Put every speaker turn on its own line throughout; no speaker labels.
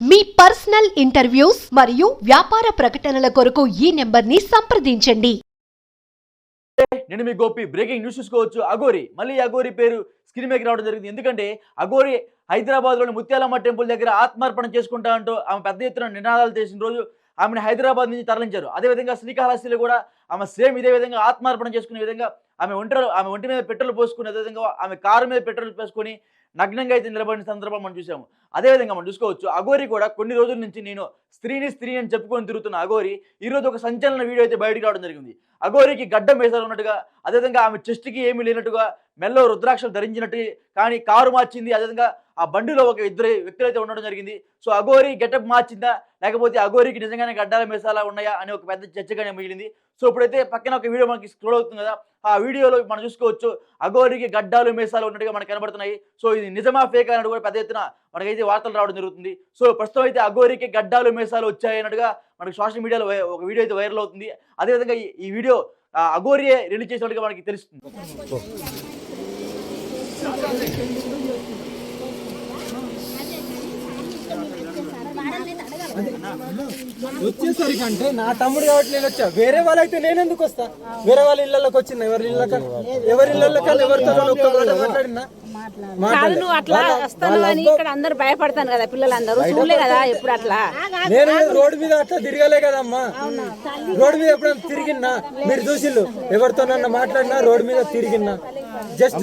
మీ personal interviews మరియు వ్యాపార ప్రకటనల కొరకు ఈ నెంబర్ని సంప్రదించండి.
నేను మీ గోపి బ్రేకింగ్ న్యూస్ చూసుకోవచ్చు. అగోరి మళ్ళీ అగోరి పేరు స్క్రీన్ మేక్ రావడం జరిగింది. ఎందుకంటే అగోరి హైదరాబాద్లోని ముత్యాలమ్మ టెంపుల్ దగ్గర ఆత్మార్పణ చేసుకుంటా అంటూ ఆమె పెద్ద ఎత్తున నినాదాలు చేసిన రోజు ఆమెను హైదరాబాద్ నుంచి తరలించారు. అదేవిధంగా శ్రీకాళహస్తిలో కూడా ఆమె సేమ్ ఇదే విధంగా ఆత్మార్పణ చేసుకునే విధంగా ఆమె ఒంటరి ఆమె ఒంటి మీద పెట్రోల్ పోసుకునే విధంగా ఆమె కారు మీద పెట్రోల్ పోసుకొని నగ్నంగా అయితే నిలబడిన సందర్భం మనం చూసాము. అదేవిధంగా మనం చూసుకోవచ్చు అగోరి కూడా కొన్ని రోజుల నుంచి నేను స్త్రీని స్త్రీ అని చెప్పుకొని తిరుగుతున్న అగోరి ఈరోజు ఒక సంచలన వీడియో అయితే బయటకు రావడం జరిగింది. అగోరికి గడ్డం వేసారు ఉన్నట్టుగా అదేవిధంగా ఆమె చెస్ట్కి ఏమీ లేనట్టుగా మెల్లో రుద్రాక్షలు ధరించినట్టు కానీ కారు మార్చింది అదేవిధంగా ఆ బండిలో ఒక ఇద్దరు వ్యక్తులు అయితే ఉండడం జరిగింది. సో అగోరి గెటప్ మార్చిందా? లేకపోతే అగోరికి నిజంగానే గడ్డాల మేసాలా ఉన్నాయా? అని ఒక పెద్ద చర్చగానే మిగిలింది. సో ఇప్పుడైతే పక్కన ఒక వీడియో మనకి స్క్రోల్ అవుతుంది కదా ఆ వీడియోలో మనం చూసుకోవచ్చు అగోరికి గడ్డాలు మేసాలు ఉన్నట్టుగా మనకు కనబడుతున్నాయి. సో ఇది నిజమా ఫేక్ అన్నట్టు కూడా పెద్ద ఎత్తున మనకైతే వార్తలు రావడం జరుగుతుంది. సో ప్రస్తుతం అయితే అగోరికి గడ్డాలు మేసాలు వచ్చాయన్నట్టుగా మనకి సోషల్ మీడియాలో ఒక వీడియో అయితే వైరల్ అవుతుంది. అదేవిధంగా ఈ- వీడియో ఆ, అగోరియే రిలీజ్ చేసినట్టుగా మనకి తెలుస్తుంది.
వచ్చేసరికి అంటే నా తమ్ముడు కాబట్టి నేను వచ్చా. వేరే వాళ్ళైతే నేను ఎందుకు వస్తా? వేరే వాళ్ళ ఇళ్ళకి వచ్చిన ఎవరి ఇళ్ళకి ఎవరి ఇళ్ళకి ఎవరితో ఒక్క మాట మాట్లాడినా?
కాదు నువ్వు అట్లా వస్తాను అని ఇక్కడ అందరు భయపడతాను కదా పిల్లలందరూ. చూడలే కదా ఎప్పుడు అట్లా.
నేను రోడ్డు మీద అట్లా తిరగలే కదమ్మా. రోడ్డు మీద ఎప్పుడైనా తిరిగినా మీరు చూసిల్లు ఎవరితోనన్నా మాట్లాడినా రోడ్డు మీద తిరిగినా జస్ట్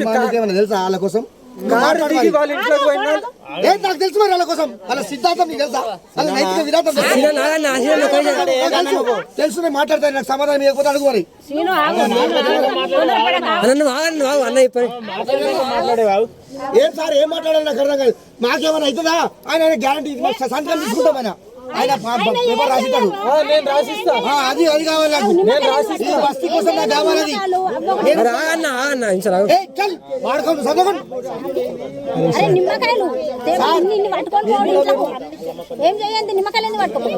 తెలుసా వాళ్ళ కోసం?
కారు దిగి వాళ్ళ ఇంట్లోకి పోయినా?
ఏ నాకు తెలుసు మరి వాళ్ళ కోసం. వాళ్ళ సిద్ధాంతం నీకు తెలుసా? వాళ్ళ నైతిక విధానం తెలుసు. నేను మాట్లాడతాను. నాకు సమాధానం ఇవ్వకపోతే అడుగు మరి. ఏం సార్ ఏం మాట్లాడాలి నాకు అర్థం కాదు మాకేమైనా అవుతుందా? ఆయన గ్యారంటీ సంతకం తీసుకుంటాం ఆయన ఆయన పేపర్ రాసిస్తాడు
ఆ, నేను రాసిస్తా
ఆ, అది అది కావాలి నాకు ఈ బస్తీ కోసం నాకు కావాలి అది ఏ, చల్ వాడుకోండి చదవకండి
అరే నిమ్మకాయలు దేవుడు ఇన్ని ఇన్ని పట్టుకొని పోడు ఇంట్లోకు. ఏం చేయండి నిమ్మకాయలు ఎందుకు పట్టుకోపోయి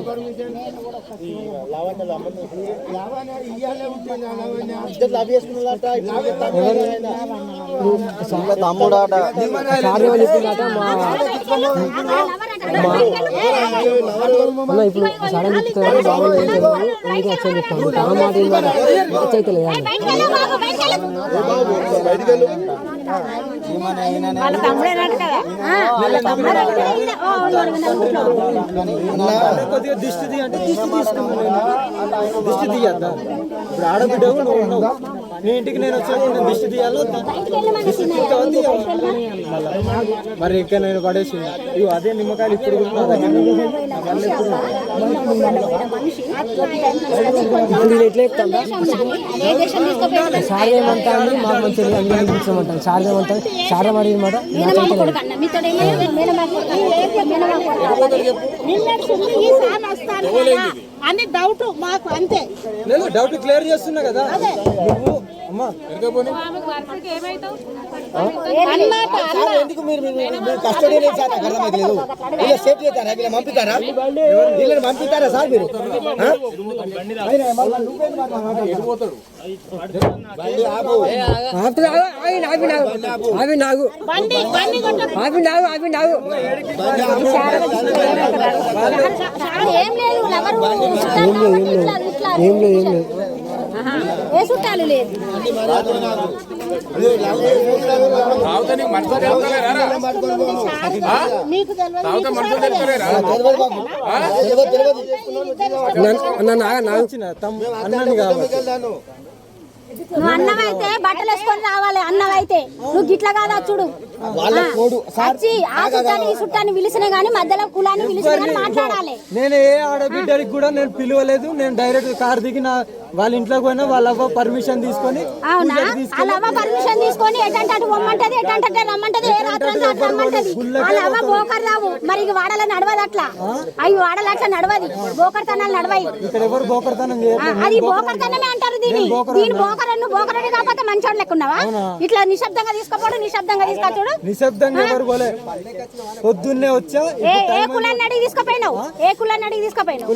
వాళ్ళ తమ్ముడేనట్టు కదా.
కొద్దిగా దిష్టి తీ అంటే దిష్టి తీసుకున్నాను నేను దిష్టి తీయద్దా? ఇప్పుడు ఆడబిడ్డ నువ్వు ఇంటికి నేను వచ్చినప్పుడు దిష్టి తీయాలో. మరి ఇంకా నేను పడేసి ఇగో అదే నిమ్మకాయలు ఇప్పుడు కూడా నా దగ్గర ఉన్నాయి. నా వల్ల ఎప్పుడు
ఏ దేశం తీసుకోపోయి
శారదేమంతా అండి మాకు మంచిగా అంగీకరించమంటాం శారదేమంతా శారదం అడిగినమాట
మేనమామ కొడుకు అన్న. మీతో మేనమామ కొడుకు అన్న. మేనమామ కొడుకు
నిన్నటి ఈసారి వస్తాను కదా అని డౌట్ మాకు అంతే.
డౌట్ క్లియర్ చేస్తున్నా కదా. నువ్వు
సార్ ఎందుకు మీరు కస్టడీ సార్ నాకు అర్థమైతలేదు. వీళ్ళ సేఫ్ చేస్తారా వీళ్ళని సార్ మీరు.
అవి నాగు. అవి నాగు అవి నాగు.
లేదు
ఏం లేదు ఏం లేదు.
ఏ చుట్టాలు లేదు
నీకు తెలియదు
తెలియదు. తెలియదు
అన్న
నువ్వు అన్నమైతే బట్టలు వేసుకొని రావాలి అన్నమైతే నువ్వు గిట్ల కాదా చూడు. వచ్చి ఆ చుట్టాన్ని పిలిచిన గానీ మధ్యలో కులాన్ని పిలిచిన గానీ మాట్లాడాలి.
నేను ఏ ఆడబిడ్డకి కూడా నేను పిలవలేదు. నేను డైరెక్ట్ కార్ దిగి నా వాళ్ళ ఇంట్లోకి పోయినా వాళ్ళ అవ్వ పర్మిషన్ తీసుకొని
అవునా? వాళ్ళ అవ్వ పర్మిషన్ తీసుకొని ఎటంటే అటు పొమ్మంటది ఎటంటే అటు రమ్మంటది ఏ రాత్రి రమ్మంటది. వాళ్ళ అవ్వ బోకర్ రావు. మరి ఇక వాడల నడవదు అట్లా. అవి వాడల అట్లా నడవది. బోకర్ తనాలు నడవాయి.
ఇక్కడ ఎవరు బోకర్తనం
అది బోకర్ తనమే అంటారు దీని దీని బోకర్ అన్ను బోకరని కాకపోతే మంచోడు లెక్కున్నావా? ఇట్లా నిశ్శబ్దంగా తీసుకోపోడు నిశ్శబ్దంగా తీసుకొచ్చుడు
నిశ్శబ్దంగా ఎవరు పోలే పొద్దున్నే వచ్చా
ఏ ఏ కులాన్ని అడిగి తీసుకుపోయినావు? ఏ కులాన్ని అడిగి తీసుకుపోయినావు?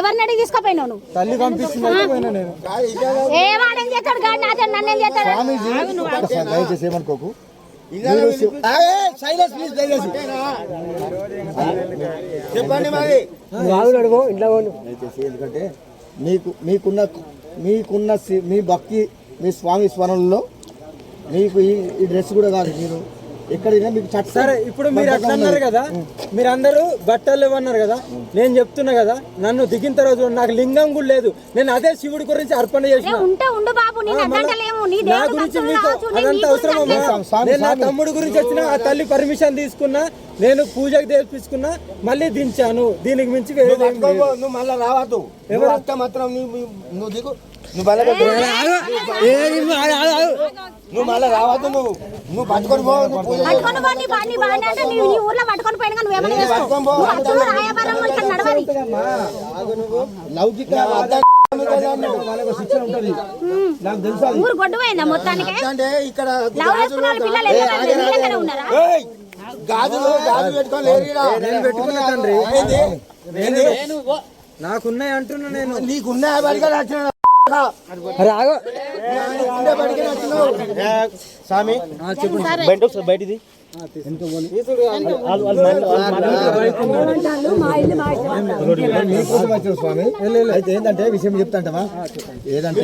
ఎవరిని అడిగి తీసుకుపోయినావు నువ్వు?
తల్లి పంపించింది పోయినా నేను.
ఏ వాడేం చేస్తాడు? గాడి నాతో నన్నేం చేస్తాడు?
స్వామీజీ ఒక్కసారి దయచేసి ఏమనుకోకు. సైలెన్స్ ప్లీజ్ దయచేసి. చెప్పండి మరి.
రాదు అడుగు ఇంట్లో
ఎందుకంటే మీకు మీకున్న మీకున్న సి- మీ భక్తి మీ స్వామి స్మరణలో మీకు ఈ ఈ డ్రెస్ కూడా కాదు మీరు. ఎక్కడైనా మీకు చట్ట
సరే ఇప్పుడు మీరు అట్లా అన్నారు కదా మీరందరూ బట్టలు ఇవ్వన్నారు కదా నేను చెప్తున్నా కదా నన్ను దిగిన తర్వాత నాకు లింగం కూడా లేదు. నేను అదే శివుడి గురించి అర్పణ చేసిన.
ఉంటే ఉండు బాబు నేను అద్దంటలేము నీ
నా
దేవుడు
గురించి
భక్తులు
మీకు
కావచ్చు, నేను నీ
అదంతా అవసరం
అనలేదు.
స్వామి,
నేను నా
స్వామి.
తమ్ముడు గురించి వచ్చిన ఆ తల్లి పర్మిషన్ తీసుకున్నా నేను పూజకు తెప్పించుకున్నా మళ్ళీ దించాను. దీనికి మించి
నువ్వు మళ్ళా రావద్దు. నువ్వు అత్త మాత్రం నువ్వు దిగు. నువ్వు మళ్ళా నువ్వు మళ్ళా రావద్దు నువ్వు. నువ్వు పట్టుకొని లౌకిక.
ఊరు మొత్తానికి?
ఇక్కడ! గాజులు గాజు పెట్టుకొని.
నేను పెట్టుకున్నా తండ్రి? నాకున్నాయి అంటున్నా నేను.
నీకున్న స్వామి. బయట ఒకసారి బయటిది. స్వామి. అయితే ఏంటంటే విషయం చెప్తాంటవా ఏదంటే?